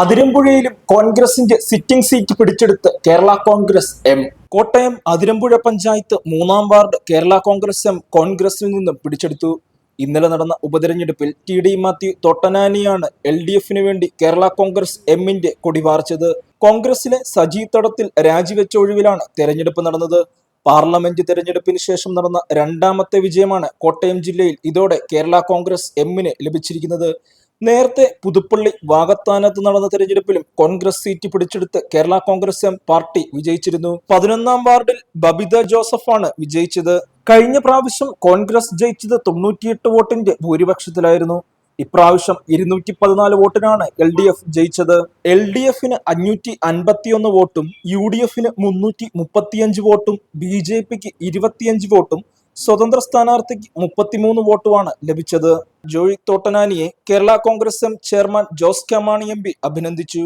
അതിരമ്പുഴയിലും കോൺഗ്രസിന്റെ sitting seat പിടിച്ചെടുത്ത് Kerala Congress M. Kottayam Athirampuzha panchayat മൂന്നാം വാർഡ് കേരള കോൺഗ്രസ് എം കോൺഗ്രസിൽ നിന്നും പിടിച്ചെടുത്തു. ഇന്നലെ നടന്ന ഉപതെരഞ്ഞെടുപ്പിൽ ടി ഡി മാത്യു തൊട്ടനാനിയാണ് എൽ ഡി എഫിന് വേണ്ടി കേരള കോൺഗ്രസ് എമ്മിന്റെ കൊടിപാർച്ചത് കോൺഗ്രസിലെ സജി തടത്തിൽ രാജിവെച്ച ഒഴിവിലാണ് തെരഞ്ഞെടുപ്പ് നടന്നത്. പാർലമെന്റ് തെരഞ്ഞെടുപ്പിന് ശേഷം നടന്ന രണ്ടാമത്തെ വിജയമാണ് കോട്ടയം ജില്ലയിൽ ഇതോടെ കേരള കോൺഗ്രസ് എമ്മിന് ലഭിച്ചിരിക്കുന്നത്. നേരത്തെ പുതുപ്പള്ളി വാകത്താനത്ത് നടന്ന തെരഞ്ഞെടുപ്പിലും കോൺഗ്രസ് സീറ്റ് പിടിച്ചെടുത്ത് കേരള കോൺഗ്രസ് എം പാർട്ടി വിജയിച്ചിരുന്നു. പതിനൊന്നാം വാർഡിൽ ബബിത ജോസഫാണ് വിജയിച്ചത്. കഴിഞ്ഞ പ്രാവശ്യം കോൺഗ്രസ് ജയിച്ചത് തൊണ്ണൂറ്റിയെട്ട് വോട്ടിന്റെ ഭൂരിപക്ഷത്തിലായിരുന്നു. ഇപ്രാവശ്യം ഇരുന്നൂറ്റി പതിനാല് വോട്ടിനാണ് എൽ ഡി എഫ് ജയിച്ചത്. എൽ ഡി എഫിന് അഞ്ഞൂറ്റി അൻപത്തിയൊന്ന് വോട്ടും യു ഡി എഫിന് മുന്നൂറ്റി മുപ്പത്തിയഞ്ച് വോട്ടും ബി ജെ പിക്ക് ഇരുപത്തിയഞ്ച് വോട്ടും സ്വതന്ത്ര സ്ഥാനാർത്ഥിക്ക് മുപ്പത്തിമൂന്ന് വോട്ടുമാണ് ലഭിച്ചത്. Joy തോട്ടനാനിയെ Kerala Congress M chairman Jose K Mani M അഭിനന്ദിച്ചു.